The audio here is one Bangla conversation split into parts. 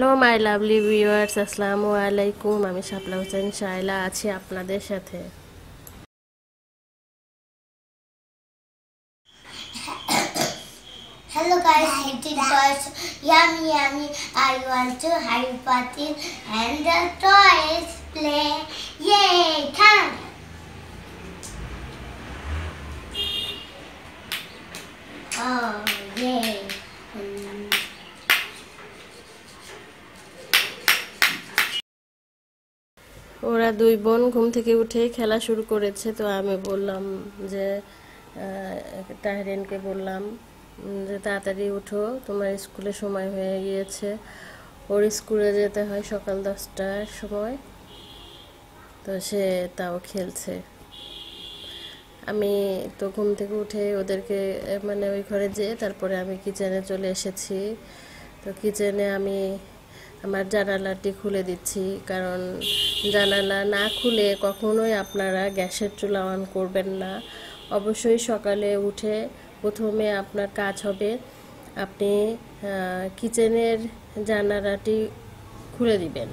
হ্যালো, মাই লাভলি ভিউয়ার্স, আসসালামু আলাইকুম। আমি শাপলা হোসেন, শায়লা আছি আপনাদের সাথে। Hello guys it is guys yummy yummy I want to high party and the toys play yeah come oh ওরা দুই বোন ঘুম থেকে উঠে খেলা শুরু করেছে। তো আমি বললাম যে তাহরিনকে বললাম যে তাড়াতাড়ি উঠো, তোমার স্কুলে সময় হয়ে গিয়েছে। ওর স্কুলে যেতে হয় সকাল দশটার সময়। তো সে তাও খেলছে। আমি তো ঘুম থেকে উঠে ওদেরকে মানে ওই ঘরে যেয়ে তারপরে আমি কিচেনে চলে এসেছি। তো কিচেনে আমি আমার জানালাটি খুলে দিচ্ছি, কারণ জানালা না খুলে কখনোই আপনারা গ্যাসের চুলা অন করবেন না। অবশ্যই সকালে উঠে প্রথমে আপনার কাজ হবে আপনি কিচেনের জানালাটি খুলে দিবেন।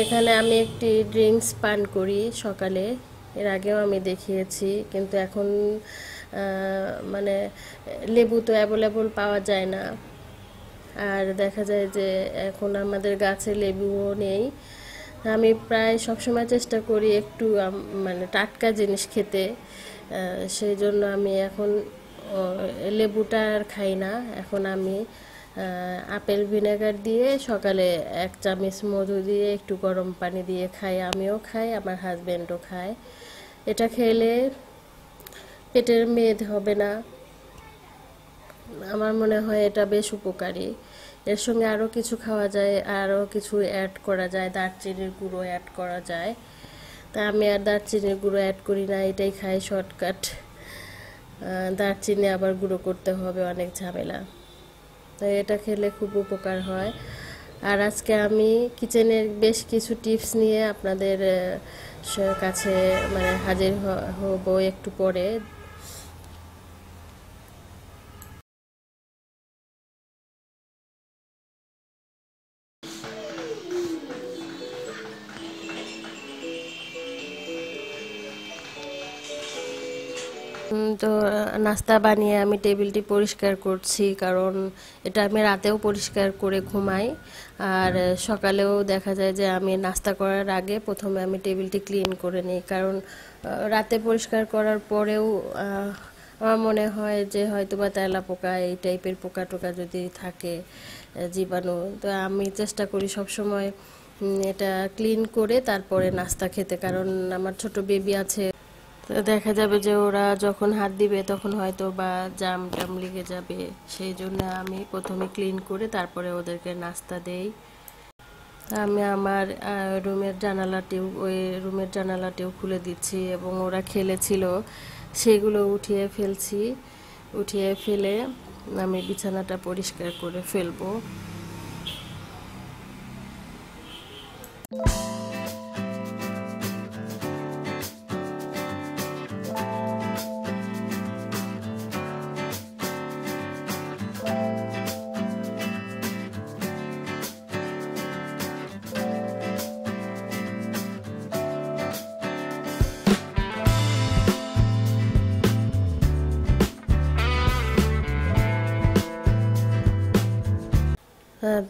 এখানে আমি একটি ড্রিঙ্কস পান করি সকালে, এর আগেও আমি দেখিয়েছি, কিন্তু এখন মানে লেবু তো অ্যাভেলেবল পাওয়া যায় না। আর দেখা যায় যে এখন আমাদের গাছে লেবুও নেই। আমি প্রায় সবসময় চেষ্টা করি একটু মানে টাটকা জিনিস খেতে। সেই জন্য আমি এখন লেবুটা আর খাই না। এখন আমি আপেল ভিনেগার দিয়ে সকালে এক চামচ মধু দিয়ে একটু গরম পানি দিয়ে খাই। আমিও খাই, আমার হাজব্যান্ডও খায়। এটা খেলে পেটের মেদ হবে না। আমার মনে হয় এটা বেশ উপকারী। এর সঙ্গে আরও কিছু খাওয়া যায় আরও কিছু অ্যাড করা যায়, দারচিনির গুঁড়ো অ্যাড করা যায়। তা আমি আর দারচিনির গুঁড়ো অ্যাড করি না, এটাই খাই শর্টকাট দারচিনি আবার গুঁড়ো করতে হবে, অনেক ঝামেলা। তাই এটা খেলে খুব উপকার হয়। আর আজকে আমি কিচেনের বেশ কিছু টিপস নিয়ে আপনাদের কাছে মানে হাজির হব একটু পরে। তো, নাস্তা বানিয়ে আমি টেবিলটি পরিষ্কার করছি, কারণ এটা আমি রাতেও পরিষ্কার করে ঘুমাই। আর সকালেও দেখা যায় যে আমি নাস্তা করার আগে প্রথমে আমি টেবিলটি ক্লিন করে নিই, কারণ রাতে পরিষ্কার করার পরেও আমার মনে হয় যে হয়তো বা তেলা পোকা এই টাইপের পোকা টোকা যদি থাকে জীবাণু, তো আমি চেষ্টা করি সব সময় এটা ক্লিন করে তারপরে নাস্তা খেতে, কারণ আমার ছোট বেবি আছে। দেখা যাবে যে ওরা যখন হাত দিবে তখন হয়তো বা জাম টাম লেগে যাবে। সেই জন্য আমি প্রথমে ক্লিন করে তারপরে ওদেরকে নাস্তা দেই। আমি আমার রুমের জানালাটিও, ওই রুমের জানালাটিও খুলে দিচ্ছি এবং ওরা খেলেছিল। সেগুলো উঠিয়ে ফেলছি। উঠিয়ে ফেলে আমি বিছানাটা পরিষ্কার করে ফেলব।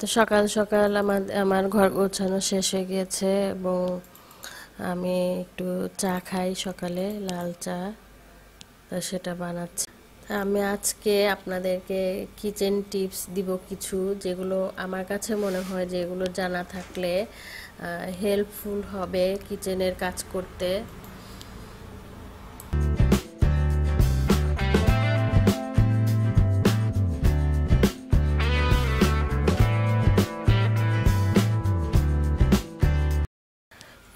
তো সকাল সকাল আমার আমার ঘর গোছানো শেষ হয়ে গিয়েছে এবং আমি একটু চা খাই সকালে, লাল চা, তো সেটা বানাচ্ছি। আমি আজকে আপনাদেরকে কিচেন টিপস দিব কিছু যেগুলো আমার কাছে মনে হয় যে এগুলো জানা থাকলে হেল্পফুল হবে কিচেনের কাজ করতে।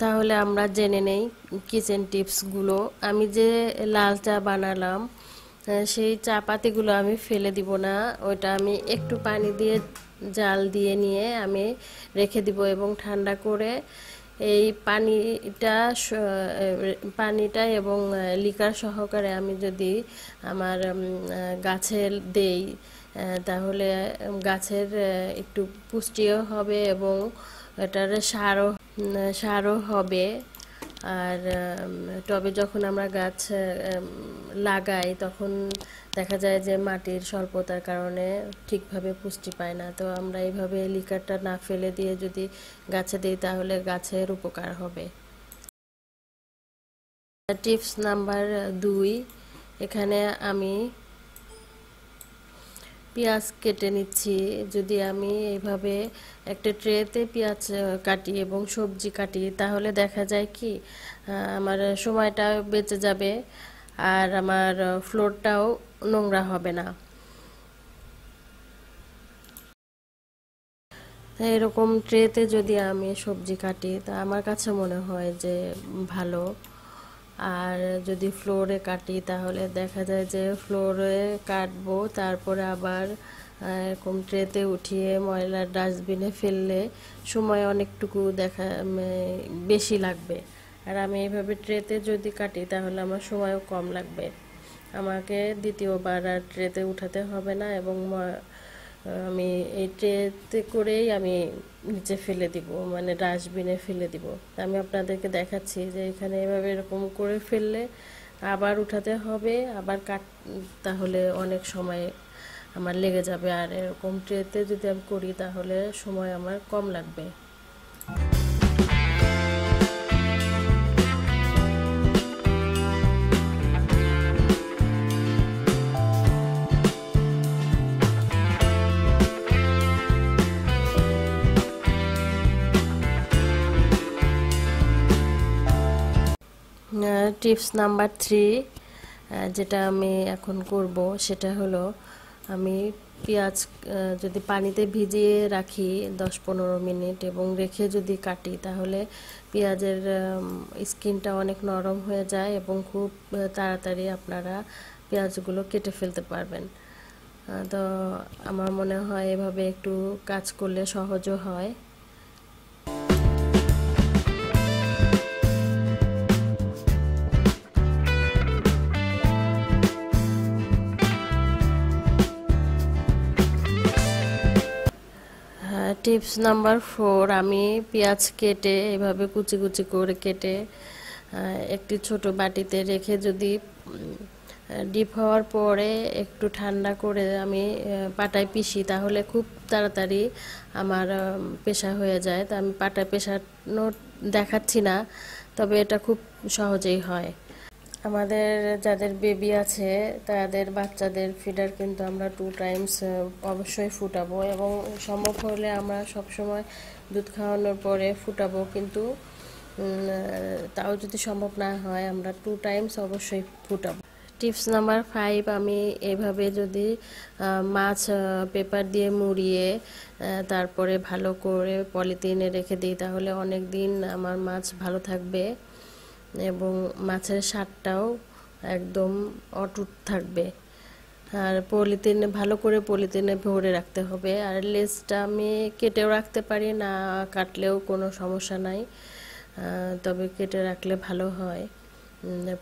তাহলে আমরা জেনে নেই কিচেন টিপসগুলো আমি যে লাল চা বানালাম সেই চা পাতিগুলো আমি ফেলে দিব না। ওইটা আমি একটু পানি দিয়ে জাল দিয়ে নিয়ে আমি রেখে দিব এবং ঠান্ডা করে এই পানিটা পানিটা এবং লিকার সহকারে আমি যদি আমার উম, আহ, গাছে দেই তাহলে গাছের একটু পুষ্টিও হবে এবং এটার সারও সারও হবে। আর টবে যখন আমরা গাছ লাগাই, তখন দেখা যায় যে মাটির স্বল্পতার কারণে ঠিকভাবে পুষ্টি পায় না। তো আমরা এইভাবে লিকারটা না ফেলে দিয়ে যদি গাছে দিই, তাহলে গাছের উপকার হবে। টিপস নাম্বার দুই, এখানে আমি পেঁয়াজ কেটে নিচ্ছি। যদি আমি এইভাবে একটা ট্রেতে পেঁয়াজ কাটি এবং সবজি কাটি, তাহলে দেখা যায় কি আমার সময়টা বেঁচে যাবে আর আমার ফ্লোরটাও নোংরা হবে না। এরকম ট্রেতে যদি আমি সবজি কাটি, তা আমার কাছে মনে হয় যে ভালো। আর যদি ফ্লোরে কাটি তাহলে দেখা যায় যে ফ্লোরে কাটবো তারপরে আবার এরকম ট্রেতে উঠিয়ে ময়লার ডাস্টবিনে ফেললে সময় অনেকটুকু দেখা উম, বেশি লাগবে। আর আমি এইভাবে ট্রেতে যদি কাটি তাহলে আমার সময়ও কম লাগবে। আমাকে দ্বিতীয়বার আর ট্রেতে উঠাতে হবে না এবং আমি এই ট্রেতে করেই আমি নিচে ফেলে দিব মানে ডাস্টবিনে ফেলে দিব। আমি আপনাদেরকে দেখাচ্ছি যে এখানে এভাবে এরকম করে ফেললে আবার উঠাতে হবে, আবার কাট, তাহলে অনেক সময় আমার লেগে যাবে। আর এরকম ট্রেতে যদি আমি করি তাহলে সময় আমার কম লাগবে। টিপস নাম্বার থ্রি যেটা আমি এখন করব, সেটা হলো আমি পেঁয়াজ যদি পানিতে ভিজিয়ে রাখি দশ পনেরো মিনিট এবং রেখে যদি কাটি, তাহলে পেঁয়াজের স্কিনটা অনেক নরম হয়ে যায় এবং খুব তাড়াতাড়ি আপনারা পেঁয়াজগুলো কেটে ফেলতে পারবেন। তো আমার মনে হয় এভাবে একটু কাজ করলে সহজও হয়। টিপস নাম্বার ফোর আমি পেঁয়াজ কেটে এভাবে কুচি কুচি করে কেটে একটি ছোট বাটিতে রেখে যদি ডিপ হওয়ার পরে একটু ঠান্ডা করে আমি পাটায় পিষি, তাহলে খুব তাড়াতাড়ি আমার পেশা হয়ে যায়। তো আমি পাটায় পেশানো দেখাচ্ছি না, তবে এটা খুব সহজেই হয়। আমাদের যাদের বেবি আছে, তাদের বাচ্চাদের ফিডার কিন্তু আমরা টু টাইমস অবশ্যই ফুটাবো এবং সম্ভব হলে আমরা সবসময় দুধ খাওয়ানোর পরে ফুটাবো কিন্তু তাও যদি সম্ভব না হয় আমরা টু টাইমস অবশ্যই ফুটাবো। টিপস নাম্বার ফাইভ আমি এভাবে যদি মাছ পেপার দিয়ে মুড়িয়ে তারপরে ভালো করে পলিথিনে রেখে দিই, তাহলে অনেক দিন আমার মাছ ভালো থাকবে। এবং মাছের স্বাদটাও একদম অটুট থাকবে। আর পলিথিনে, ভালো করে পলিথিনে ভরে রাখতে হবে। আর লেজটা আমি কেটেও রাখতে পারি, না কাটলেও কোনো সমস্যা নাই। তবে কেটে রাখলে ভালো হয়।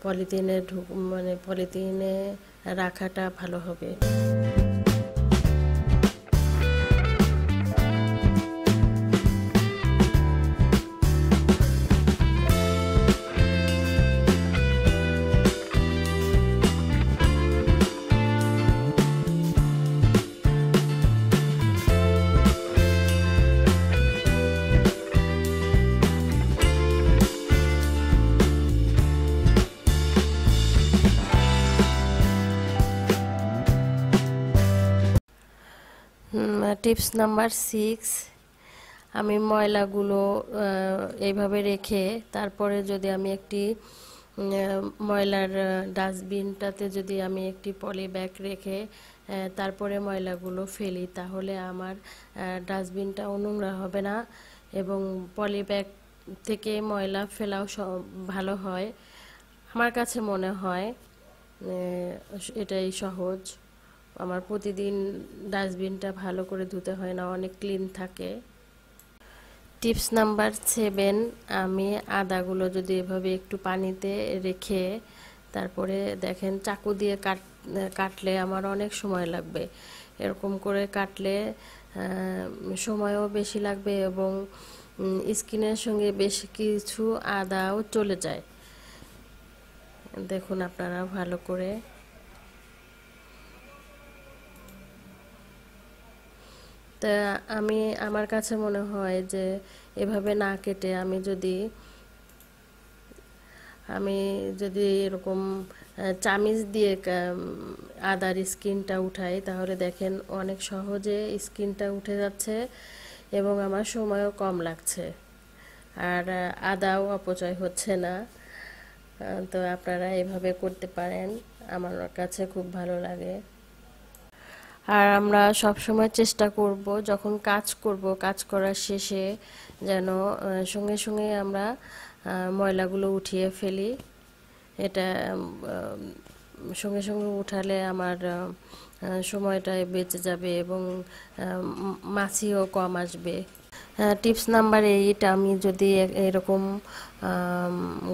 পলিথিনে ঢুক মানে পলিথিনে রাখাটা ভালো হবে। টিপস নাম্বার সিক্স, আমি ময়লাগুলো এইভাবে রেখে তারপরে যদি আমি একটি ময়লার ডাস্টবিনটাতে যদি আমি একটি পলি ব্যাগ রেখে তারপরে ময়লাগুলো ফেলি, তাহলে আমার ডাস্টবিনটাও নোংরা হবে না এবং পলি ব্যাগ থেকে ময়লা ফেলাও ভালো হয়। আমার কাছে মনে হয় এটাই সহজ। আমার প্রতিদিন ডাস্টবিনটা ভালো করে ধুতে হয় না, অনেক ক্লিন থাকে। টিপস নাম্বার সেভেন, আমি আদাগুলো যদি এভাবে একটু পানিতে রেখে তারপরে দেখেন চাকু দিয়ে কাট, কাটলে আমার অনেক সময় লাগবে। এরকম করে কাটলে সময়ও বেশি লাগবে এবং স্কিনের সঙ্গে বেশ কিছু আদাও চলে যায়। দেখুন আপনারা ভালো করে। তা আমি, আমার কাছে মনে হয় যে এভাবে না কেটে আমি যদি আমি যদি এরকম চামিচ দিয়ে আদার স্কিনটা উঠাই, তাহলে দেখেন অনেক সহজে স্কিনটা উঠে যাচ্ছে এবং আমার সময়ও কম লাগছে। আর আদাও অপচয় হচ্ছে না। তো আপনারা এভাবে করতে পারেন। আমার কাছে খুব ভালো লাগে। আর আমরা সব সময় চেষ্টা করব, যখন কাজ করব, কাজ করার শেষে যেন সঙ্গে সঙ্গে আমরা ময়লাগুলো উঠিয়ে ফেলি। এটা সঙ্গে সঙ্গে উঠালে আমার সময়টা বেঁচে যাবে এবং মাছিও কম আসবে। টিপস নাম্বার এইট আমি যদি এরকম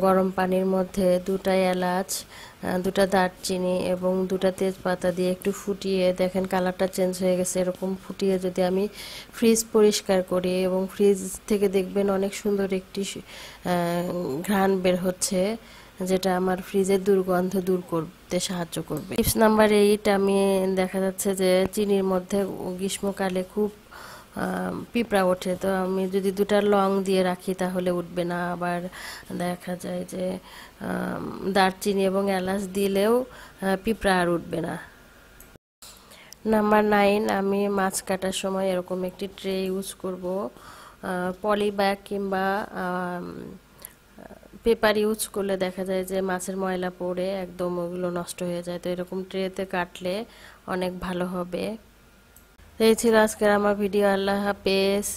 গরম পানির মধ্যে দুটা এলাচ দুটা দারচিনি এবং দুটা তেজপাতা দিয়ে একটু ফুটিয়ে দেখেন কালারটা চেঞ্জ হয়ে গেছে, এরকম ফুটিয়ে যদি আমি ফ্রিজ পরিষ্কার করি এবং ফ্রিজ থেকে দেখবেন অনেক সুন্দর একটি ঘ্রাণ বের হচ্ছে, যেটা আমার ফ্রিজের দুর্গন্ধ দূর করতে সাহায্য করবে। টিপস নাম্বার এইট আমি দেখা যাচ্ছে যে, চিনির মধ্যে গ্রীষ্মকালে খুব পিঁপড়া ওঠে। তো আমি যদি দুটা লং দিয়ে রাখি তাহলে উঠবে না। আবার দেখা যায় যে দারচিনি এবং এলাচ দিলেও পিঁপড়া আর উঠবে না। নাম্বার নাইন আমি মাছ কাটার সময় এরকম একটি ট্রে ইউজ করব। পলি ব্যাগ কিংবা পেপার ইউজ করলে দেখা যায় যে, মাছের ময়লা পড়ে, একদম ওগুলো নষ্ট হয়ে যায়। তো এরকম ট্রেতে কাটলে অনেক ভালো হবে। এই ছিল আজকের আমার ভিডিও। আল্লাহ হাফেজ।